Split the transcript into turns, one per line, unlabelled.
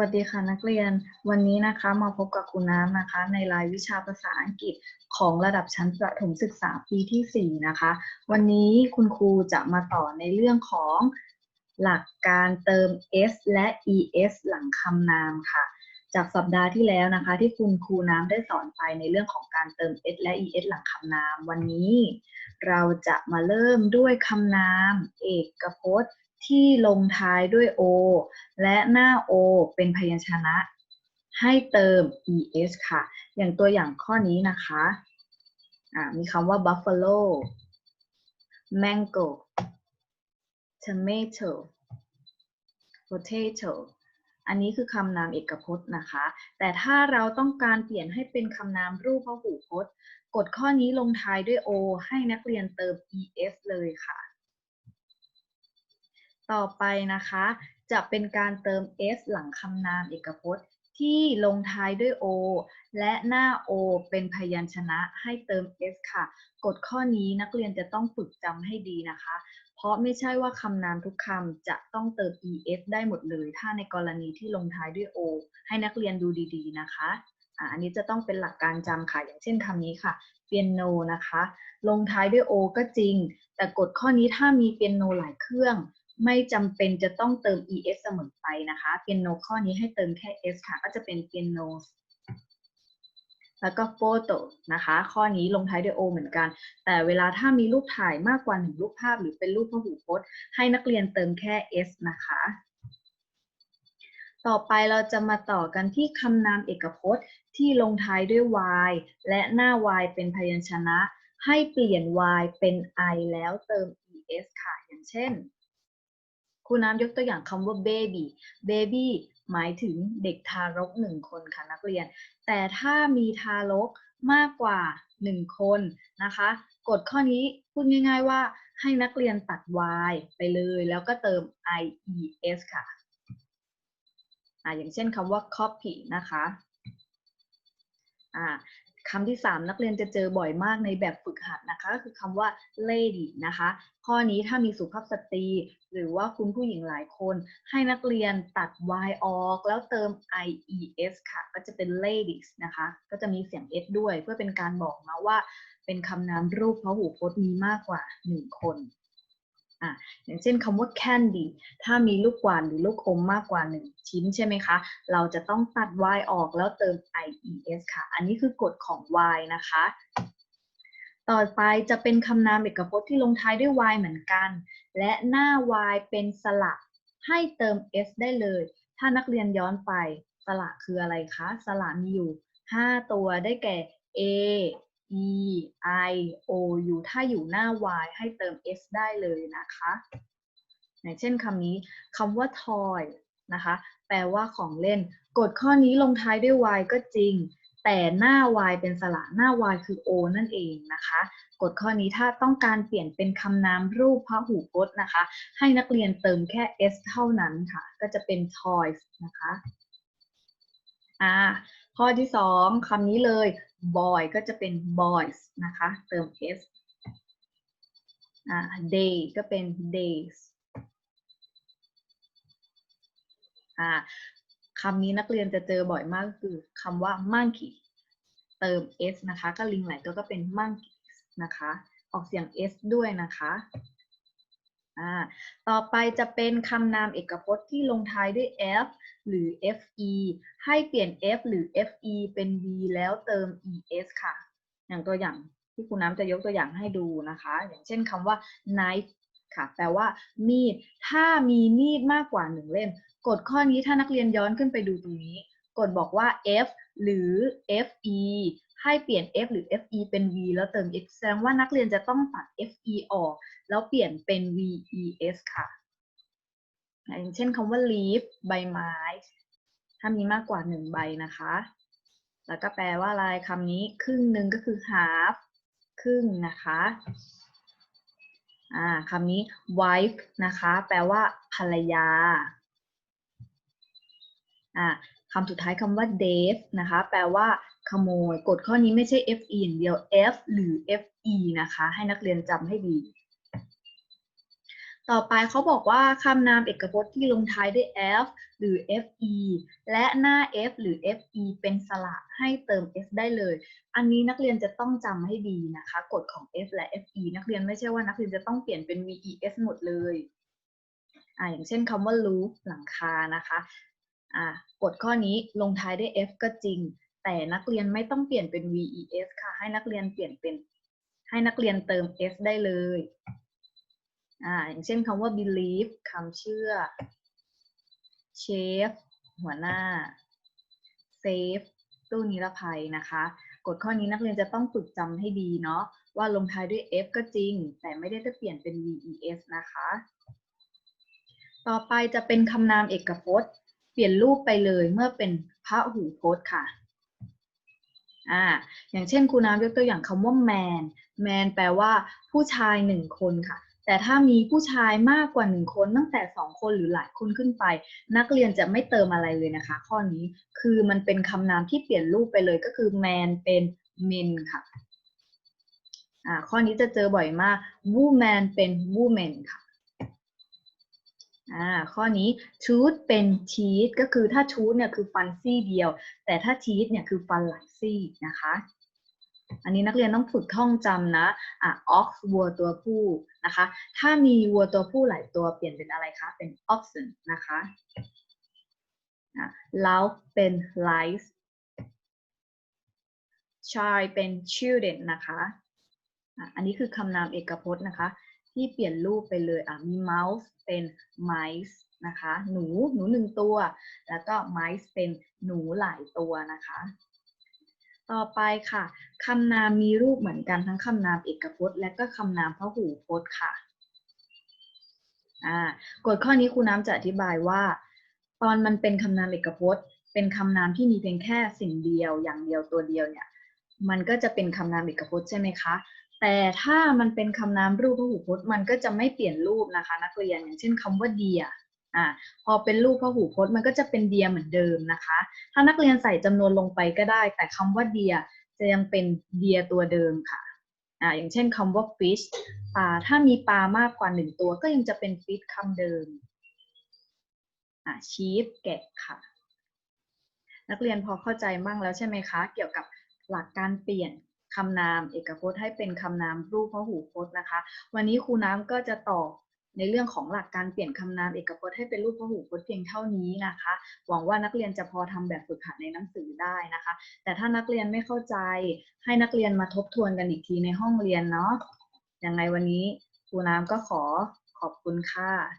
วัสดีค่ะนักเรียนวันนี้นะคะมาพบกับคุณน้ำนะคะ ในรายวิชาภาษาอังกฤษของระดับชั้นประถมศึกษาปีที่ 4 นะคะ วันนี้คุณครูจะมาต่อในเรื่องของหลักการเติม s และ es หลังคำนามค่ะ จากสัปดาห์ที่แล้วนะคะ ที่คุณครูน้ำได้สอนไปในเรื่องของการเติม s และ es หลังคำนาม วันนี้ เราจะมาเริ่มด้วยคำนาม เอกพจน์ ที่ลงท้ายด้วย o และหน้า o เป็นพยัญชนะ ให้เติม es ค่ะ อย่างตัวอย่างข้อนี้นะคะะมีคำว่า buffalo mango tomato potato อันนี้คือคำนามเอกพจน์นะคะ แต่ถ้าเราต้องการเปลี่ยนให้เป็นคำนามรูปพหูพจน์ กดข้อนี้ลงท้ายด้วย o ให้นักเรียนเติม es เลยค่ะ ต่อไปนะคะ จะเป็นการเติม s หลังคำนามเอกพจน์ ที่ลงท้ายด้วย o และหน้า o เป็นพยัญชนะให้เติม s ค่ะ กฎข้อนี้นักเรียนจะต้องฝึกจำให้ดีนะคะ เพราะไม่ใช่ว่าคำนามทุกคำจะต้องเติม es ได้หมดเลย ถ้าในกรณีที่ลงท้ายด้วย o ให้นักเรียนดูดีๆนะคะอันนี้จะต้องเป็นหลักการจำค่ะ อย่างเช่นคำนี้ค่ะ เปียโนนะคะ ลงท้ายด้วย o ก็จริง แต่กฎข้อนี้ถ้ามีเปียโนหลายเครื่อง ไม่จำเป็นจะต้องเติม es เสมอไปนะคะเปียโนข้อนี้ให้เติมแค่ s ค่ะ ก็จะเป็นเปียโนแล้วก็ photo นะคะ ข้อนี้ลงท้ายด้วย o เหมือนกัน แต่เวลาถ้ามีรูปถ่ายมากกว่าหนึ่งรูปภาพ หรือเป็นรูปพหูพจน์ ให้นักเรียนเติมแค่ s นะคะ ต่อไปเราจะมาต่อกันที่คำนามเอกพจน์ที่ลงท้ายด้วย y และหน้า y เป็นพยัญชนะ ให้เปลี่ยน y เป็น i แล้วเติม es ค่ะ อย่างเช่น ครูน้ำยกตัวอย่างคำว่า baby baby หมายถึงเด็กทารกหนึ่งคนค่ะนักเรียน แต่ถ้ามีทารกมากกว่าหนึ่งคนนะคะกฎข้อนี้พูดง่าย ๆว่าให้นักเรียนตัด y ไปเลยแล้วก็เติม ies ค่ะอ่าอย่างเช่นคำว่า copy นะคะอ่า คำที่ 3 นักเรียนจะเจอบ่อยมากในแบบฝึกหัดนะคะก็คือคำว่า lady นะคะ ข้อนี้ถ้ามีสุภาพสตรี หรือว่าคุณผู้หญิงหลายคน ให้นักเรียนตัด y ออก แล้วเติม ies ค่ะ ก็จะเป็น ladies นะคะ ก็จะมีเสียง s ด้วย เพื่อเป็นการบอกมาว่า เป็นคำนามรูปพหูพจน์มีมากกว่า 1 คน อะอย่างเช่นคำว่า candy ถ้ามีลูกกวาดหรือลูกอมมากกว่า 1 ชิ้นใช่ไหมคะ เราจะต้องตัด y ออกแล้วเติม ies ค่ะ อันนี้คือกฎของ y นะคะ ต่อไปจะเป็นคำนามเอกพจน์ที่ลงท้ายด้วย y เหมือนกัน และหน้า y เป็นสระให้เติม s ได้เลย ถ้านักเรียนย้อนไป สระคืออะไรคะ สระมีอยู่ 5 ตัวได้แก่ a e i o u ถ้าอยู่หน้า y ให้เติม s ได้เลยนะคะอย่างเช่นคำนี้คำว่า toy นะคะ แปลว่าของเล่น กฎข้อนี้ลงท้ายด้วย y ก็จริง แต่หน้า y เป็นสระหน้า y คือ o นั่นเองนะคะ กฎข้อนี้ถ้าต้องการเปลี่ยนเป็นคำนามรูปพหูพจน์นะคะ ให้นักเรียนเติมแค่ s เท่านั้นค่ะ ก็จะเป็น toys นะคะ อ่า ข้อที่สองคำนี้เลย boy ก็จะเป็น boys นะคะ เติม s อ่า day ก็เป็น days อ่าคำนี้นักเรียนจะเจอบ่อยมากก็คือคำว่า monkey เติม s นะคะ ก็ลิงหลายตัวก็เป็น monkeys นะคะ ออกเสียง s ด้วยนะคะ ต่อไปจะเป็นคำนามเอกพจน์ที่ลงท้ายด้วย f หรือ fe ให้เปลี่ยน f หรือ fe เป็น v แล้วเติม es ค่ะ อย่างตัวอย่างที่คุณน้ำจะยกตัวอย่างให้ดูนะคะ อย่างเช่นคำว่า knife ค่ะ แปลว่ามีด ถ้ามีมีดมากกว่าหนึ่งเล่ม กฎข้อนี้ถ้านักเรียนย้อนขึ้นไปดูตรงนี้ กฎบอกว่า f หรือ fe ให้เปลี่ยน f หรือ fe เป็น v แล้วเติม x แสดงว่านักเรียนจะต้องตัด fe ออก แล้วเปลี่ยนเป็น ves ค่ะอย่างเช่นคำว่า leaf ใบไม้ ถ้ามีมากกว่าหนึ่งใบนะคะ แล้วก็แปลว่าอะไรคำนี้ครึ่งหนึ่งก็คือ half ครึ่งนะคะอ่าคำนี้ wife นะคะ แปลว่าภรรยาอ่า คำสุดท้ายคำว่า thief นะคะ แปลว่าขโมย กฎข้อนี้ไม่ใช่ fe อย่างเดียว f หรือ fe นะคะ ให้นักเรียนจำให้ดี ต่อไปเขาบอกว่าคำนามเอกพจน์ที่ลงท้ายด้วย f หรือ fe และหน้า f หรือ fe เป็นสระให้เติม s ได้เลย อันนี้นักเรียนจะต้องจำให้ดีนะคะ กฎของ f และ fe นักเรียนไม่ใช่ว่านักเรียนจะต้องเปลี่ยนเป็น ves หมดเลยอ่าอย่างเช่นคำว่า roof หลังคานะคะ อ่ากฎข้อนี้ลงท้ายด้วย f ก็จริง แต่นักเรียนไม่ต้องเปลี่ยนเป็น ves ค่ะ ให้นักเรียนเปลี่ยนเป็น ให้นักเรียนเติม s ได้เลยอ่าอย่างเช่นคำว่า believe คำเชื่อ chef หัวหน้า safe ตู้นิรภัยนะคะกฎข้อนี้นักเรียนจะต้องฝึกจำให้ดีเนาะว่าลงท้ายด้วย f ก็จริง แต่ไม่ได้จะเปลี่ยนเป็น ves นะคะ ต่อไปจะเป็นคำนามเอกพจน์ เปลี่ยนรูปไปเลยเมื่อเป็นพระหูพจน์ค่ะอ่าอย่างเช่นครูน้ำยกตัวอย่างคำว่า man man แปลว่าผู้ชายหนึ่งคนค่ะ แต่ถ้ามีผู้ชายมากกว่าหนึ่งคนตั้งแต่สองคนหรือหลายคนขึ้นไป นักเรียนจะไม่เติมอะไรเลยนะคะ ข้อนี้คือมันเป็นคำนามที่เปลี่ยนรูปไปเลยก็คือ man เป็น men ค่ะอ่าข้อนี้จะเจอบ่อยมาก woman เป็น woman ค่ะ อ่าข้อนี้ tooth เป็น teeth ก็คือถ้า tooth เนี่ยคือฟันซี่เดียว แต่ถ้า teeth เนี่ยคือฟันหลายซี่นะคะ อันนี้นักเรียนต้องฝึกท่องจำนะอะ ox วัวตัวผู้นะคะ ถ้ามีวัวตัวผู้หลายตัวเปลี่ยนเป็นอะไรคะ เป็น oxen นะคะอะ loud เป็น lice child เป็น children นะคะอะอันนี้คือคำนามเอกพจน์นะคะ ที่เปลี่ยนรูปไปเลยอะมี mouse เป็น mice นะคะ หนูหนูหนึ่งตัว แล้วก็ mice เป็นหนูหลายตัวนะคะ ต่อไปค่ะคำนามมีรูปเหมือนกันทั้งคำนามเอกพจน์และก็คำนามพหูพจน์ค่ะอ่ากฎข้อนี้ครูน้ำจะอธิบายว่า ตอนมันเป็นคำนามเอกพจน์ เป็นคำนามที่มีเพียงแค่สิ่งเดียวอย่างเดียวตัวเดียวเนี่ยมันก็จะเป็นคำนามเอกพจน์ใช่ไหมคะ แต่ถ้ามันเป็นคำนามรูปพหูพจน์มันก็จะไม่เปลี่ยนรูปนะคะ นักเรียนอย่างเช่นคำว่าเดียอ่าพอเป็นรูปพหูพจน์มันก็จะเป็นเดียเหมือนเดิมนะคะ ถ้านักเรียนใส่จำนวนลงไปก็ได้ แต่คำว่าเดียจะยังเป็นเดียตัวเดิมค่ะอ่าอย่างเช่นคำว่า fish ปลาถ้ามีปลามากกว่าหนึ่งตัวก็ยังจะเป็น fish คำเดิมอ่า sheep แกะค่ะ นักเรียนพอเข้าใจบ้างแล้วใช่ไหมคะ เกี่ยวกับหลักการเปลี่ยน คำนามเอกพจน์ให้เป็นคำนามรูปพหูพจน์นะคะ วันนี้ครูน้ำก็จะตอบในเรื่องของหลักการเปลี่ยนคำนามเอกพจน์ให้เป็นรูปพหูพจน์เพียงเท่านี้นะคะ หวังว่านักเรียนจะพอทำแบบฝึกหัดในหนังสือได้นะคะ แต่ถ้านักเรียนไม่เข้าใจให้นักเรียนมาทบทวนกันอีกทีในห้องเรียนเนาะยังไงวันนี้ครูน้ำก็ขอขอบคุณค่ะ